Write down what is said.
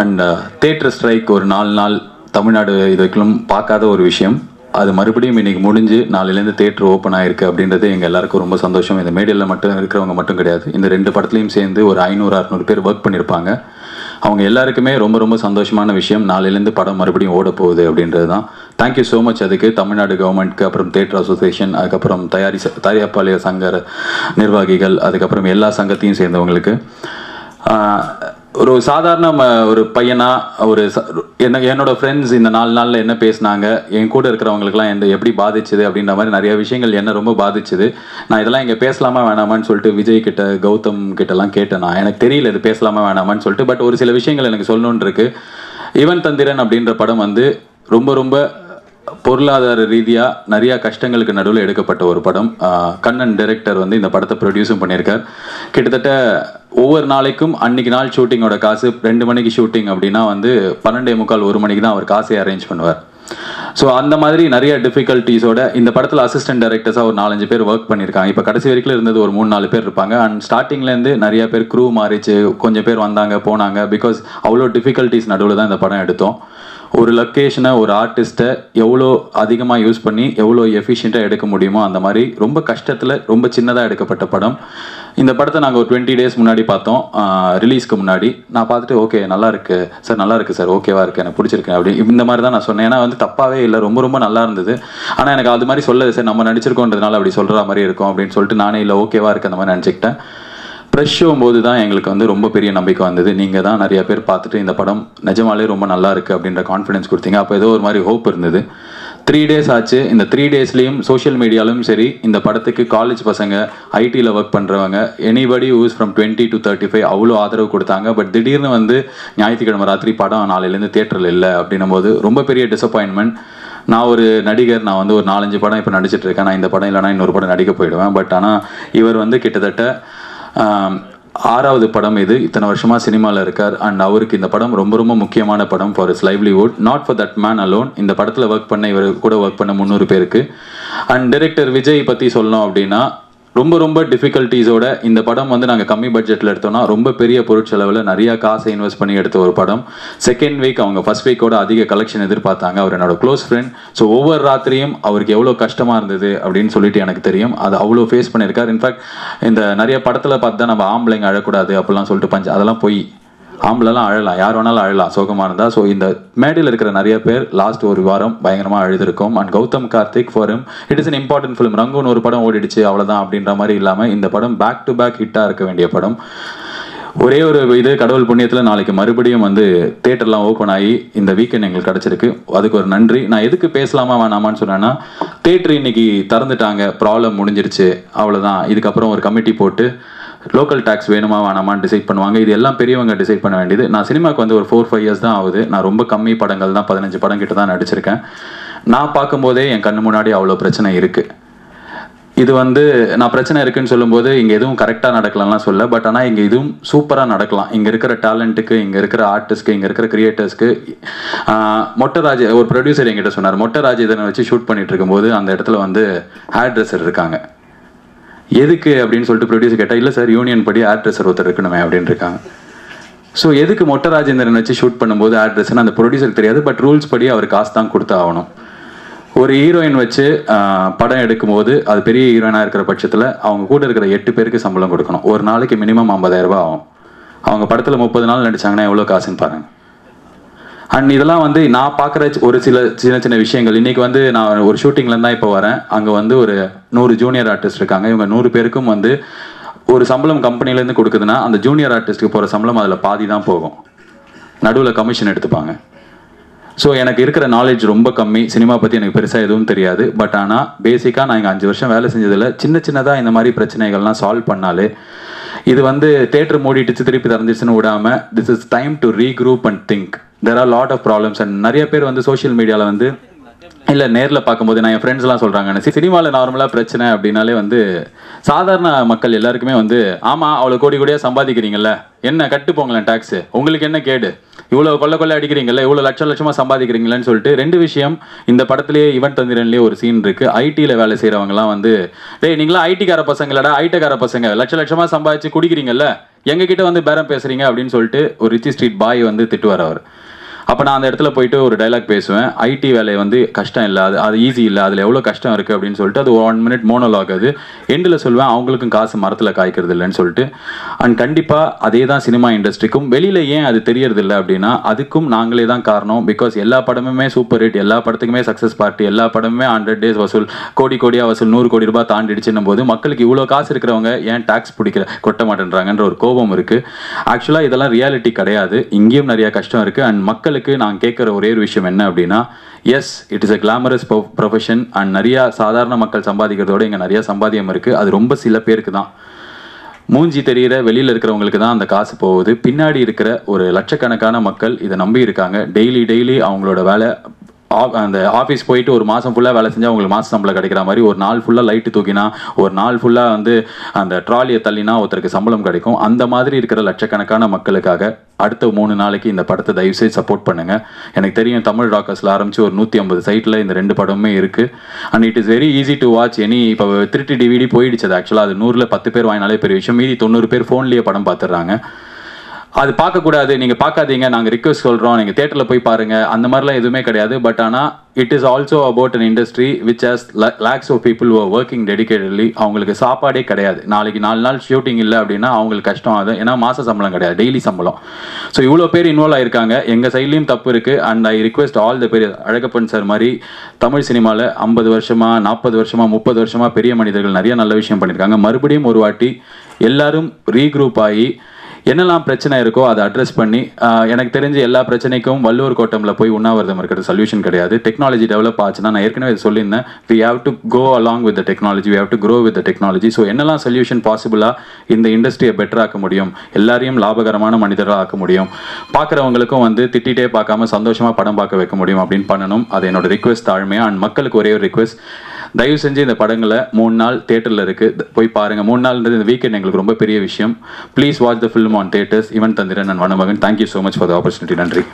And theatre strike ஒரு நாலு நாள் தமிழ்நாடு இது வரைக்கும் பார்க்காத ஒரு விஷயம். அது மறுபடியும் இன்றைக்கி முடிஞ்சு நாளையிலேருந்து தேட்டர் ஓப்பன் ஆயிருக்கு அப்படின்றது எங்கள் எல்லாருக்கும் ரொம்ப சந்தோஷம். இந்த மேடையில் மட்டும் இருக்கிறவங்க மட்டும் கிடையாது. இந்த ரெண்டு படத்துலையும் சேர்ந்து ஒரு ஐநூறு அறநூறு பேர் ஒர்க் பண்ணியிருப்பாங்க. அவங்க எல்லாருக்குமே ரொம்ப ரொம்ப சந்தோஷமான விஷயம். நாளையிலேருந்து படம் மறுபடியும் ஓட போகுது அப்படின்றது தான். தேங்க்யூ ஸோ மச் அதுக்கு. தமிழ்நாடு கவர்மெண்ட்க்கு அப்புறம் தேட்டர் அசோசியேஷன் அதுக்கப்புறம் தயாரி தயாரிப்பாளைய சங்க நிர்வாகிகள் அதுக்கப்புறம் எல்லா சங்கத்தையும் சேர்ந்தவங்களுக்கு. ஒரு சாதாரண ம- ஒரு பையனா ஒரு ச- என்ன என்னோட ஃப்ரெண்ட்ஸ் இந்த நாலு நாளில் என்ன பேசினாங்க என் கூட இருக்கிறவங்களுக்குலாம் எந்த எப்படி பாதிச்சுது அப்படின்ற மாதிரி நிறைய விஷயங்கள் என்ன ரொம்ப பாதிச்சுது. நான் இதெல்லாம் இங்கே பேசலாமா வேணாமான்னு சொல்லிட்டு விஜய் கிட்ட கௌதம் கிட்டலாம் கேட்டேன் நான். எனக்கு தெரியல இது பேசலாமா வேணாமான்னு சொல்லிட்டு பட் ஒரு சில விஷயங்கள் எனக்கு சொல்லணுன்ருக்கு இருக்கு. இவன் தந்திரன் அப்படின்ற படம் வந்து ரொம்ப ரொம்ப பொருளாதார ரீதியாக நிறைய கஷ்டங்களுக்கு நடுவில் எடுக்கப்பட்ட ஒரு படம். கண்ணன் டைரக்டர் வந்து இந்த படத்தை ப்ரொடியூஸும் பண்ணியிருக்கார். கிட்டத்தட்ட ஒவ்வொரு நாளைக்கும் அன்னைக்கு நாள் ஷூட்டிங்கோட காசு ரெண்டு மணிக்கு ஷூட்டிங் அப்படின்னா வந்து பன்னெண்டே முக்கால் ஒரு மணிக்கு தான் அவர் காசை அரேஞ்ச் பண்ணுவார். ஸோ அந்த மாதிரி நிறைய டிஃபிகல்ட்டிஸோட இந்த படத்தில் அசிஸ்டன்ட் டைரக்டர்ஸாக ஒரு நாலஞ்சு பேர் ஒர்க் பண்ணியிருக்காங்க. இப்போ கடைசி வரைக்கும் இருந்தது ஒரு மூணு நாலு பேர் இருப்பாங்க. அண்ட் ஸ்டார்டிங்லேருந்து நிறைய பேர் க்ரூ மாறிச்சு. கொஞ்சம் பேர் வந்தாங்க போனாங்க. பிகாஸ் அவ்வளோ டிஃபிகல்ட்டிஸ் நடுவில் தான் இந்த படம் எடுத்தோம். ஒரு லொக்கேஷனை ஒரு ஆர்டிஸ்ட்டை எவ்வளோ அதிகமாக யூஸ் பண்ணி எவ்வளோ எஃபிஷியண்ட்டாக எடுக்க முடியுமோ அந்த மாதிரி ரொம்ப கஷ்டத்தில் ரொம்ப சின்னதாக எடுக்கப்பட்ட படம். இந்த படத்தை நாங்கள் ஒரு டுவெண்ட்டி டேஸ் முன்னாடி பார்த்தோம். ரிலீஸ்க்கு முன்னாடி. நான் பார்த்துட்டு ஓகே நல்லா இருக்கு. சார் நல்லா இருக்கு சார். ஓகேவா இருக்கு. எனக்கு பிடிச்சிருக்கு. அப்படி இந்த மாதிரி தான் நான் சொன்னேன். ஏன்னா வந்து தப்பாவே இல்லை. ரொம்ப ரொம்ப நல்லா இருந்தது. ஆனால் எனக்கு அது மாதிரி சொல்லது சார் நம்ம நடிச்சிருக்கோன்றதுனால அப்படி சொல்கிற மாதிரி இருக்கும். அப்படின்னு சொல்லிட்டு நானே இல்லை ஓகேவா இருக்கு. அந்த மாதிரி நினச்சிக்கிட்டேன். ஃப்ரெஷ் போது தான் எங்களுக்கு வந்து ரொம்ப பெரிய நம்பிக்கை வந்தது. நீங்கள் தான் நிறைய பேர் பார்த்துட்டு இந்த படம் நிஜமாலே ரொம்ப நல்லா இருக்குது அப்படின்ற கான்ஃபிடன்ஸ் கொடுத்தீங்க. அப்போ ஏதோ ஒரு மாதிரி ஹோப் இருந்தது. த்ரீ டேஸ் ஆச்சு. இந்த த்ரீ டேஸ்லேயும் சோஷியல் மீடியாலும் சரி இந்த படத்துக்கு காலேஜ் பசங்க ஐடியில் ஒர்க் பண்ணுறவங்க anybody use from twenty to thirty five அவ்வளோ ஆதரவு கொடுத்தாங்க. பட் திடீர்னு வந்து ஞாயிற்றுக்கிழமை ராத்திரி படம் நாளையிலேருந்து தேட்டரில் இல்லை அப்படின்னும் போது ரொம்ப பெரிய டிசப்பாயின்மெண்ட் நான் ஒரு நடிகர் நான் வந்து ஒரு நாலஞ்சு படம் இப்போ நடிச்சிட்டு இருக்கேன். நான் இந்த படம் இல்லைனா இன்னொரு படம் நடிக்க போயிடுவேன். பட் ஆனால் இவர் வந்து கிட்டத்தட்ட ஆறாவது படம் இது. இத்தனை வருஷமாக சினிமாவில் இருக்கார். அண்ட் அவருக்கு இந்த படம் ரொம்ப ரொம்ப முக்கியமான படம் for his livelihood not for that man alone இந்த படத்தில் ஒர்க் பண்ண இவர் கூட ஒர்க் பண்ண முந்நூறு பேருக்கு. அண்ட் டைரக்டர் விஜய் பற்றி சொல்லணும் அப்படின்னா ரொம்ப ரொம்ப டிஃபிகல்ட்டிஸோட இந்த படம் வந்து நாங்கள் கம்மி பட்ஜெட்டில் எடுத்தோம்னா ரொம்ப பெரிய பொருட்செலவில் நிறையா காசை இன்வெஸ்ட் பண்ணி எடுத்த ஒரு படம். செகண்ட் வீக் அவங்க ஃபர்ஸ்ட் வீக்கோட அதிக கலெக்ஷன் எதிர்பார்த்தாங்க. அவர் என்னோட க்ளோஸ் ஃப்ரெண்ட் ஸோ ஒவ்வொரு ராத்திரியும் அவருக்கு எவ்வளோ கஷ்டமாக இருந்தது அப்படின்னு சொல்லிட்டு எனக்கு தெரியும். அது அவ்வளோ ஃபேஸ் பண்ணியிருக்கார். இன்ஃபேக்ட் இந்த நிறைய படத்தில் பார்த்தா நம்ம ஆம்பளைங்க அழக்கூடாது அப்படிலாம் சொல்லிட்டு பஞ்சு அதெல்லாம் போய் ஆம்பளைலாம் அழலாம் யார் வேணாலும் அழலாம் சோகமாக இருந்தால் ஸோ இந்த மேடையில் இருக்கிற நிறைய பேர் லாஸ்ட் ஒரு வாரம் பயங்கரமாக அழுதுருக்கோம். And Gautham Karthik for him it is an important film Rangoon ஒரு படம் ஓடிடுச்சு அவ்வளோதான் அப்படின்ற மாதிரி இல்லாமல் இந்த படம் பேக் டு பேக் ஹிட்டாக இருக்க வேண்டிய படம். ஒரே ஒரு இது கடவுள் புண்ணியத்தில் நாளைக்கு மறுபடியும் வந்து தேட்டர்லாம் ஓப்பன் ஆகி இந்த வீக்கெண்ட் எங்களுக்கு கிடச்சிருக்கு. அதுக்கு ஒரு நன்றி. நான் எதுக்கு பேசலாமா வேணாமான்னு சொன்னேன்னா தேட்டர் இன்னைக்கு திறந்துட்டாங்க ப்ராப்ளம் முடிஞ்சிருச்சு அவ்வளோதான் இதுக்கப்புறம் ஒரு கமிட்டி போட்டு லோக்கல் டேக்ஸ் வேணுமா வேணாமான்னு டிசைட் பண்ணுவாங்க. இது எல்லாம் பெரியவங்க டிசைட் பண்ண வேண்டியது. நான் சினிமாக்கு வந்து ஒரு ஃபோர் ஃபைவ் இயர்ஸ் தான் ஆகுது. நான் ரொம்ப கம்மி படங்கள் தான் பதினஞ்சு படம் கிட்ட தான் நடிச்சிருக்கேன். நான் பார்க்கும்போதே என் கண்ணு முன்னாடி அவ்வளோ பிரச்சனை இருக்குது இது வந்து நான் பிரச்சனை இருக்குன்னு சொல்லும்போது இங்கே எதுவும் கரெக்டாக நடக்கலாம்லாம் சொல்ல பட் ஆனால் இங்கே இதுவும் சூப்பராக நடக்கலாம். இங்கே இருக்கிற டேலண்ட்டுக்கு இங்கே இருக்கிற ஆர்டிஸ்ட்க்கு இங்கே இருக்கிற கிரியேட்டர்ஸ்க்கு மொட்டராஜ் ஒரு ப்ரொடியூசர் என்கிட்ட சொன்னார். மொட்டராஜ் இதனை வச்சு ஷூட் பண்ணிட்டு இருக்கும்போது அந்த இடத்துல வந்து ஹேர் ட்ரெஸ்ஸர் இருக்காங்க. எதுக்கு அப்படின்னு சொல்லிட்டு ப்ரொடியூசர் கேட்டால் இல்லை சார் யூனியன் படி ஹேர் ஒருத்தர் இருக்கணுமே அப்படின்னு இருக்காங்க. ஸோ எதுக்கு மொட்டை ராஜேந்திரன் வச்சு ஷூட் பண்ணும்போது ஆட்ரஸ்னு அந்த ப்ரொடியூசருக்கு தெரியாது பட் ரூல்ஸ் படி அவர் காசு தான் கொடுத்து ஆகணும். ஒரு ஹீரோயின் வச்சு படம் எடுக்கும்போது அது பெரிய ஹீரோயினாக இருக்கிற பட்சத்தில் அவங்க கூட இருக்கிற எட்டு பேருக்கு சம்பளம் கொடுக்கணும். ஒரு நாளைக்கு மினிமம் ஐம்பதாயிரம் ரூபாய் ஆகும். அவங்க படத்தில் முப்பது நாள் நடிச்சாங்கன்னா எவ்வளோ காசுன்னு பாருங்க. அண்ட் இதெல்லாம் வந்து நான் பார்க்குற ஒரு சில சின்ன சின்ன விஷயங்கள். இன்னைக்கு வந்து நான் ஒரு ஷூட்டிங்லேருந்து தான் இப்போ வரேன். அங்கே வந்து ஒரு நூறு ஜூனியர் ஆர்டிஸ்ட் இருக்காங்க. இவங்க நூறு பேருக்கும் வந்து ஒரு சம்பளம் கம்பெனிலேருந்து கொடுக்குதுன்னா அந்த ஜூனியர் ஆர்டிஸ்ட்டுக்கு போகிற சம்பளம் அதில் பாதி தான் போகும். நடுவில் கமிஷன் எடுத்துப்பாங்க. ஸோ எனக்கு இருக்கிற நாலேஜ் ரொம்ப கம்மி. சினிமா பற்றி எனக்கு பெருசாக எதுவும் தெரியாது. பட் ஆனால் பேசிக்காக நான் இங்கே அஞ்சு வருஷம் வேலை செஞ்சதில் சின்ன சின்னதாக இந்த மாதிரி பிரச்சனைகள்லாம் சால்வ் பண்ணாலே இது வந்து தேட்டர் மூடிட்டுச்சு திருப்பி திறந்துச்சுன்னு விடாம this is time to regroup and think there are lot of problems and நிறைய பேர் வந்து சோஷியல் மீடியாவில் வந்து இல்லை நேரில் பார்க்கும்போது நான் என் ஃப்ரெண்ட்ஸ்லாம் சொல்கிறாங்க சினிமாவில் நார்மலாக பிரச்சனை அப்படின்னாலே வந்து சாதாரண மக்கள் எல்லாருக்குமே வந்து ஆமாம் அவ்வளோ கோடி கோடியாக சம்பாதிக்கிறீங்கல்ல என்ன கட்டு போங்களேன் டேக்ஸு உங்களுக்கு என்ன கேடு? இவ்வளோ கொள்ள கொள்ள அடிக்கிறீங்கல்ல இவ்வளோ லட்சம் லட்சமாக சம்பாதிக்கிறீங்களேன்னு சொல்லிட்டு ரெண்டு விஷயம் இந்த படத்துலேயே இவன் தந்திரன்லேயே ஒரு சீன் இருக்குது ஐடியில் வேலை செய்கிறவங்கலாம் வந்து டேய் நீங்களாம் ஐடிக்கார பசங்களடா? ஐடிக்கார பசங்க லட்ச லட்சமாக சம்பாதிச்சு குடிக்கிறீங்கல்ல எங்ககிட்ட வந்து பேரம் பேசுறீங்க? அப்படின்னு சொல்லிட்டு ஒரு ரிச்சி ஸ்ட்ரீட் பாய் வந்து திட்டுவார் அவர். அப்போ நான் அந்த இடத்துல போயிட்டு ஒரு டைலாக் பேசுவேன். ஐடி வேலையை வந்து கஷ்டம் இல்லை. அது அது ஈஸி இல்லை. அதில் எவ்வளோ கஷ்டம் இருக்குது அப்படின்னு சொல்லிட்டு அது ஒன் மினிட் மோனோலாக் அது. எண்டில் சொல்லுவேன் அவங்களுக்கும் காசு மரத்தில் காய்க்கிறது இல்லைன்னு சொல்லிட்டு. அண்ட் கண்டிப்பாக அதே தான் சினிமா இண்டஸ்ட்ரிக்கும் வெளியில் ஏன் அது தெரியறது இல்லை அப்படின்னா அதுக்கும் நாங்களே தான் காரணம். பிகாஸ் எல்லா படமுமே சூப்பர் ஹிட் எல்லா படத்துக்குமே சக்ஸஸ் பார்ட்டி எல்லா படமுமே ஹண்ட்ரட் டேஸ் வசூல் கோடி கோடியாக வசூல் நூறு கோடி ரூபாய் தாண்டிடுச்சுன்னும் போது மக்களுக்கு இவ்வளோ காசு இருக்கிறவங்க ஏன் டாக்ஸ் பிடிக்கிற கொட்ட மாட்டேன்றாங்கன்ற ஒரு கோபம் இருக்குது ஆக்சுவலாக இதெல்லாம் ரியாலிட்டி கிடையாது. இங்கேயும் நிறைய கஷ்டம் இருக்குது அண்ட் மக்கள் பெண்களுக்கு நான் கேட்குற ஒரே ஒரு விஷயம் என்ன அப்படின்னா yes it is a glamorous profession and நிறையா சாதாரண மக்கள் சம்பாதிக்கிறதோட இங்கே நிறைய சம்பாதியம் இருக்குது அது ரொம்ப சில பேருக்கு தான். மூஞ்சி தெரிகிற வெளியில் இருக்கிறவங்களுக்கு தான் அந்த காசு போகுது. பின்னாடி இருக்கிற ஒரு லட்சக்கணக்கான மக்கள் இதை நம்பி இருக்காங்க. டெய்லி டெய்லி அவங்களோட வேலை அந்த ஆஃபீஸ் போயிட்டு ஒரு மாதம் ஃபுல்லாக வேலை செஞ்சால் உங்களுக்கு மாதம் சம்பளம் கிடைக்கிற மாதிரி ஒரு நாள் ஃபுல்லாக லைட்டு தூக்கினா ஒரு நாள் ஃபுல்லாக வந்து அந்த ட்ராலியை தள்ளினா ஒருத்தருக்கு சம்பளம் கிடைக்கும். அந்த மாதிரி இருக்கிற லட்சக்கணக்கான மக்களுக்காக அடுத்த மூணு நாளைக்கு இந்த படத்தை தயவுசெய்து சப்போர்ட் பண்ணுங்க. எனக்கு தெரியும் தமிழ் ராக்கர்ஸில் ஆரம்பித்து ஒரு நூற்றி ஐம்பது சைட்டில் இந்த ரெண்டு படமுமே இருக்குது and it is very easy to watch any இப்போ திருட்டு டிவிடி போயிடுச்சு அது ஆக்சுவலாக அது நூறில் பத்து பேர் வாங்கினாலே பெரிய விஷயம். மீதி தொண்ணூறு பேர் ஃபோன்லேயே படம் பார்த்துடுறாங்க. அது பார்க்கக்கூடாது. நீங்கள் பார்க்காதீங்க. நாங்கள் ரிக்வஸ்ட் சொல்கிறோம் நீங்கள் தேட்டரில் போய் பாருங்கள் அந்த மாதிரிலாம் எதுவுமே கிடையாது. பட் ஆனால் it is also about an industry which has lakhs of people O working dedicatedly அவங்களுக்கு சாப்பாடே கிடையாது. நாளைக்கு நாலு நாள் ஷூட்டிங் இல்லை அப்படின்னா அவங்களுக்கு கஷ்டம் ஆகுது. ஏன்னா மாத சம்பளம் கிடையாது. டெய்லி சம்பளம். ஸோ இவ்வளோ பேர் இன்வால்வ் ஆயிருக்காங்க. எங்கள் சைட்லேயும் தப்பு இருக்குது and I request all the பெரிய அழகப்பன் சார் மாதிரி தமிழ் சினிமாவில் ஐம்பது வருஷமா நாற்பது வருஷமா முப்பது வருஷமா பெரிய மனிதர்கள் நிறைய நல்ல விஷயம் பண்ணியிருக்காங்க. மறுபடியும் ஒரு வாட்டி எல்லாரும் ரீக்ரூப் ஆகி என்னெல்லாம் பிரச்சனை இருக்கோ அதை அட்ரஸ் பண்ணி எனக்கு தெரிஞ்ச எல்லா பிரச்சனைக்கும் வள்ளுவர் கோட்டம்ல போய் உண்ணாவிரதம் இருக்கிறது சொல்யூஷன் கிடையாது. டெக்னாலஜி டெவலப் ஆச்சுன்னா நான் ஏற்கனவே சொல்லியிருந்தேன். We have to go along with technology we have to grow with technology so என்னெல்லாம் சொல்யூஷன் பாசிபிளாக இந்த இண்டஸ்ட்ரியை பெட்டராக்க முடியும்? எல்லாரையும் லாபகரமான மனிதராக ஆக்க முடியும்? பார்க்குறவங்களுக்கும் வந்து திட்டிகிட்டே பார்க்காம சந்தோஷமா படம் பார்க்க வைக்க முடியும் அப்படின்னு பண்ணணும். அது என்னோட ரிக்வெஸ்ட் தாழ்மையா. அண்ட் மக்களுக்கு ஒரே ஒரு ரிக்வெஸ்ட் தயவு செஞ்சு இந்த படங்களை மூணு நாள் தேட்டரில் இருக்குது போய் பாருங்கள் மூணு நாள்ன்றது இந்த வீக்கெண்ட் எங்களுக்கு ரொம்ப பெரிய விஷயம். Please watch the film on theatres Ivan Thanthiran நான் Vanamagan. Thank you so much for the opportunity நன்றி.